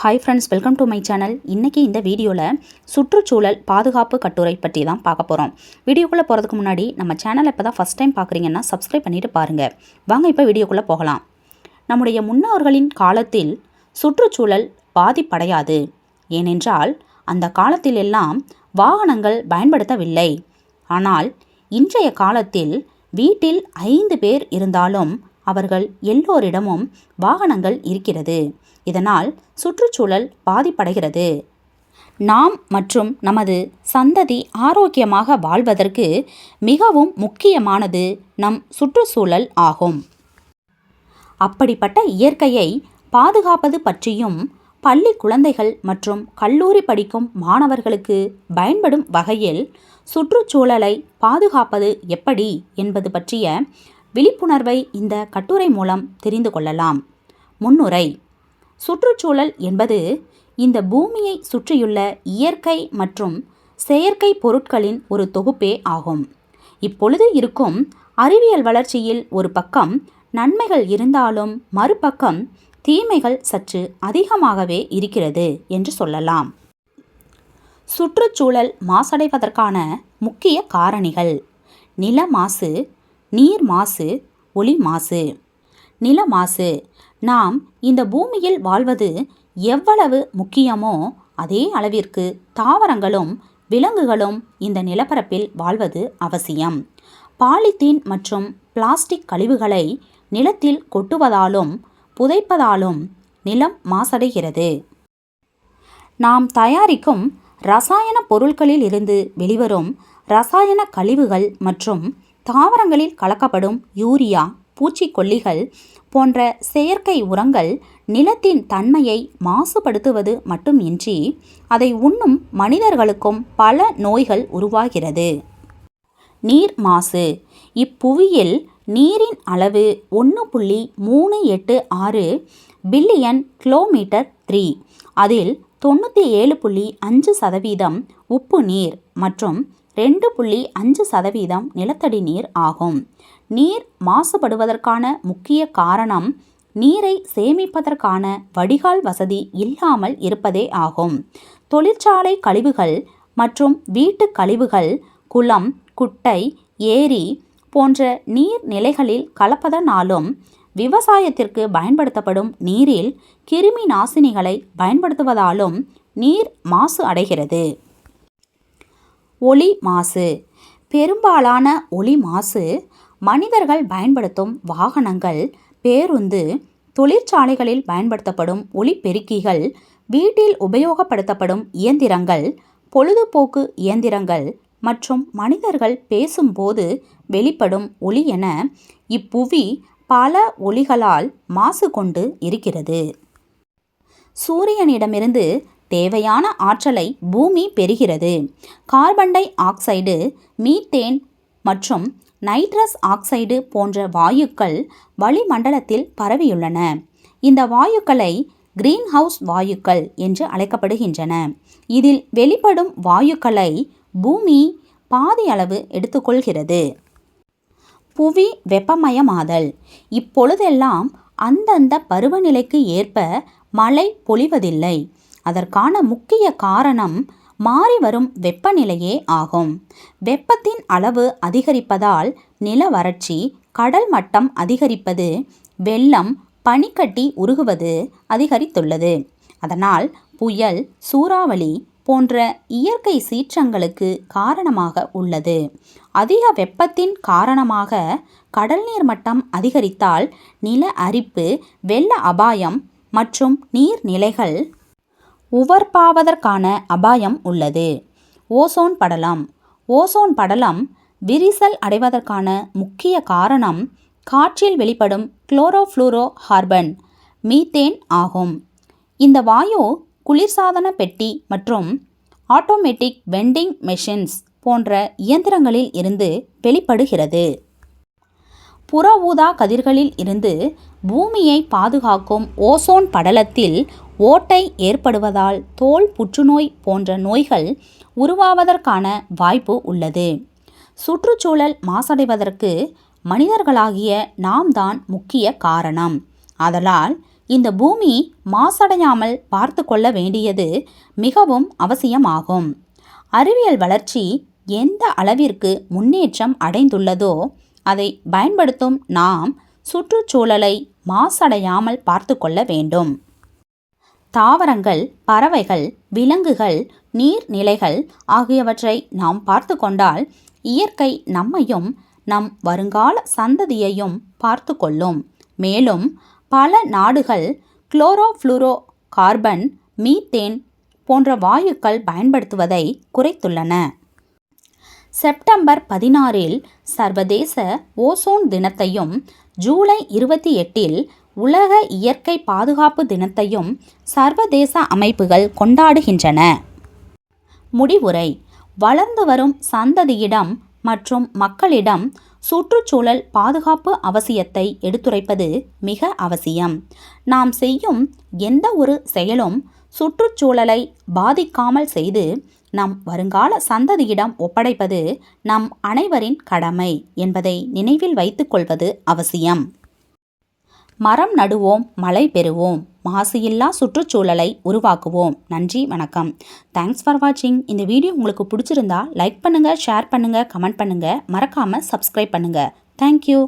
Hi friends welcome to my channel இன்றைக்கி இந்த வீடியோவில் சுற்றுச்சூழல் பாதுகாப்பு கட்டுரை பற்றி தான் பார்க்க போகிறோம் வீடியோக்குள்ளே போகிறதுக்கு முன்னாடி நம்ம சேனலை இப்போ தான் ஃபஸ்ட் டைம் பார்க்குறீங்கன்னா சப்ஸ்கிரைப் பண்ணிவிட்டு பாருங்கள் வாங்க இப்போ வீடியோக்குள்ளே போகலாம். நம்முடைய முன்னோர்களின் காலத்தில் சுற்றுச்சூழல் பாதிப்படையாது. ஏனென்றால் அந்த காலத்தில் எல்லாம் வாகனங்கள் பயன்படுத்தவில்லை. ஆனால் இன்றைய காலத்தில் வீட்டில் ஐந்து பேர் இருந்தாலும் அவர்கள் எல்லோரிடமும் வாகனங்கள் இருக்கிறது. இதனால் சுற்றுச்சூழல் பாதிப்படைகிறது. நாம் மற்றும் நமது சந்ததி ஆரோக்கியமாக வாழ்வதற்கு மிகவும் முக்கியமானது நம் சுற்றுச்சூழல் ஆகும். அப்படிப்பட்ட இயற்கையை பாதுகாப்பது பற்றியும் பள்ளி குழந்தைகள் மற்றும் கல்லூரி படிக்கும் மாணவர்களுக்கு பயன்படும் வகையில் சுற்றுச்சூழலை பாதுகாப்பது எப்படி என்பது பற்றிய விழிப்புணர்வை இந்த கட்டுரை மூலம் தெரிந்து கொள்ளலாம். முன்னுரை. சுற்றுச்சூழல் என்பது இந்த பூமியை சுற்றியுள்ள இயற்கை மற்றும் செயற்கை பொருட்களின் ஒரு தொகுப்பே ஆகும். இப்பொழுது இருக்கும் அறிவியல் வளர்ச்சியில் ஒரு பக்கம் நன்மைகள் இருந்தாலும் மறுபக்கம் தீமைகள் சற்று அதிகமாகவே இருக்கிறது என்று சொல்லலாம். சுற்றுச்சூழல் மாசடைவதற்கான முக்கிய காரணிகள். நில மாசு நீர் மாசு ஒளி மாசு. நில மாசு. நாம் இந்த பூமியில் வாழ்வது எவ்வளவு முக்கியமோ அதே அளவிற்கு தாவரங்களும் விலங்குகளும் இந்த நிலப்பரப்பில் வாழ்வது அவசியம். பாலித்தீன் மற்றும் பிளாஸ்டிக் கழிவுகளை நிலத்தில் கொட்டுவதாலும் புதைப்பதாலும் நிலம் மாசடைகிறது. நாம் தயாரிக்கும் ரசாயன பொருட்களில் இருந்து வெளிவரும் ரசாயன கழிவுகள் மற்றும் தாவரங்களில் கலக்கப்படும் யூரியா பூச்சிக்கொல்லிகள் போன்ற செயற்கை உரங்கள் நிலத்தின் தன்மையை மாசுபடுத்துவது மட்டுமின்றி அதை உண்ணும் மனிதர்களுக்கும் பல நோய்கள் உருவாகிறது. நீர் மாசு. இப்புவியில் நீரின் அளவு ஒன்று புள்ளி மூணு எட்டு ஆறு பில்லியன் கிலோமீட்டர் த்ரீ. அதில் தொண்ணூற்றி ஏழு புள்ளி அஞ்சு சதவீதம் உப்பு நீர் மற்றும் ரெண்டு புள்ளி அஞ்சு சதவீதம் நிலத்தடி நீர் ஆகும். நீர் மாசுபடுவதற்கான முக்கிய காரணம் நீரை சேமிப்பதற்கான வடிகால் வசதி இல்லாமல் இருப்பதே ஆகும். தொழிற்சாலை கழிவுகள் மற்றும் வீட்டு கழிவுகள் குளம் குட்டை ஏரி போன்ற நீர் நிலைகளில் கலப்பதனாலும் விவசாயத்திற்கு பயன்படுத்தப்படும் நீரில் கிருமி நாசினிகளை பயன்படுத்துவதாலும் நீர் மாசு அடைகிறது. ஒளி மாசு பெரும்பாலான ஒளி மாசு மனிதர்கள் பயன்படுத்தும் வாகனங்கள் பேருந்து தொழிற்சாலைகளில் பயன்படுத்தப்படும் ஒளிப்பெருக்கிகள் வீட்டில் உபயோகப்படுத்தப்படும் இயந்திரங்கள் பொழுதுபோக்கு இயந்திரங்கள் மற்றும் மனிதர்கள் பேசும்போது வெளிப்படும் ஒளி என இப்புவி பல ஒளிகளால் மாசு கொண்டு இருக்கிறது. சூரியனிடமிருந்து தேவையான ஆற்றலை பூமி பெறுகிறது. கார்பன் டை ஆக்சைடு மீத்தேன் மற்றும் நைட்ரஸ் ஆக்சைடு போன்ற வாயுக்கள் வளிமண்டலத்தில் பரவியுள்ளன. இந்த வாயுக்களை கிரீன் ஹவுஸ் வாயுக்கள் என்று அழைக்கப்படுகின்றன. இதில் வெளிப்படும் வாயுக்களை பூமி பாதி அளவு எடுத்துக்கொள்கிறது. புவி வெப்பமயமாதல். இப்பொழுதெல்லாம் அந்தந்த பருவநிலைக்கு ஏற்ப மழை பொழிவதில்லை. அதற்கான முக்கிய காரணம் மாறி வரும் வெப்பநிலையே ஆகும். வெப்பத்தின் அளவு அதிகரிப்பதால் நில வறட்சி கடல் மட்டம் அதிகரிப்பது வெள்ளம் பனிக்கட்டி உருகுவது அதிகரித்துள்ளது. அதனால் புயல் சூறாவளி போன்ற இயற்கை சீற்றங்களுக்கு காரணமாக உள்ளது. அதிக வெப்பத்தின் காரணமாக கடல் நீர் மட்டம் அதிகரித்தால் நில அரிப்பு வெள்ள அபாயம் மற்றும் நீர்நிலைகள் உவர்ப்பாவதற்கான அபாயம் உள்ளது. ஓசோன் படலம். ஓசோன் படலம் விரிசல் அடைவதற்கான முக்கிய காரணம் காற்றில் வெளிப்படும் குளோரோஃப்ளூரோ ஹார்பன் மீத்தேன் ஆகும். இந்த வாயு குளிர்சாதன பெட்டி மற்றும் ஆட்டோமேட்டிக் வெண்டிங் மெஷின்ஸ் போன்ற இயந்திரங்களில் இருந்து வெளிப்படுகிறது. புற ஊதா கதிர்களில் இருந்து பூமியை பாதுகாக்கும் ஓசோன் படலத்தில் ஓட்டை ஏற்படுவதால் தோல் புற்றுநோய் போன்ற நோய்கள் உருவாவதற்கான வாய்ப்பு உள்ளது. சுற்றுச்சூழல் மாசடைவதற்கு மனிதர்களாகிய நாம் தான் முக்கிய காரணம். ஆதலால் இந்த பூமி மாசடையாமல் பார்த்து கொள்ள வேண்டியது மிகவும் அவசியமாகும். அறிவியல் வளர்ச்சி எந்த அளவிற்கு முன்னேற்றம் அடைந்துள்ளதோ அதை பயன்படுத்தும் நாம் சுற்றுச்சூழலை மாசடையாமல் பார்த்து கொள்ள வேண்டும். தாவரங்கள் பறவைகள் விலங்குகள் நீர்நிலைகள் ஆகியவற்றை நாம் பார்த்து கொண்டால் இயற்கை நம்மையும் நம் வருங்கால சந்ததியையும் பார்த்து கொள்ளும். மேலும் பல நாடுகள் குளோரோஃப்ளூரோ கார்பன் மீத்தேன் போன்ற வாயுக்கள் பயன்படுத்துவதை குறைத்துள்ளன. செப்டம்பர் பதினாறில் சர்வதேச ஓசோன் தினத்தையும் ஜூலை இருபத்தி எட்டில் உலக இயற்கை பாதுகாப்பு தினத்தையும் சர்வதேச அமைப்புகள் கொண்டாடுகின்றன. முடிவுரை. வளர்ந்து வரும் சந்ததியிடம் மற்றும் மக்களிடம் சுற்றுச்சூழல் பாதுகாப்பு அவசியத்தை எடுத்துரைப்பது மிக அவசியம். நாம் செய்யும் எந்த ஒரு செயலும் சுற்றுச்சூழலை பாதிக்காமல் செய்து நம் வருங்கால சந்ததியிடம் ஒப்படைப்பது நம் அனைவரின் கடமை என்பதை நினைவில் வைத்துக்கொள்வது அவசியம். மரம் நடுவோம் மழை பெறுவோம் மாசு இல்லா சுற்றுச்சூழலை உருவாக்குவோம். நன்றி வணக்கம். தேங்க்ஸ் ஃபார் வாட்சிங் இந்த வீடியோ உங்களுக்கு பிடிச்சிருந்தா லைக் பண்ணுங்கள் ஷேர் பண்ணுங்கள் கமெண்ட் பண்ணுங்கள் மறக்காமல் சப்ஸ்கிரைப் பண்ணுங்கள் தேங்க்யூ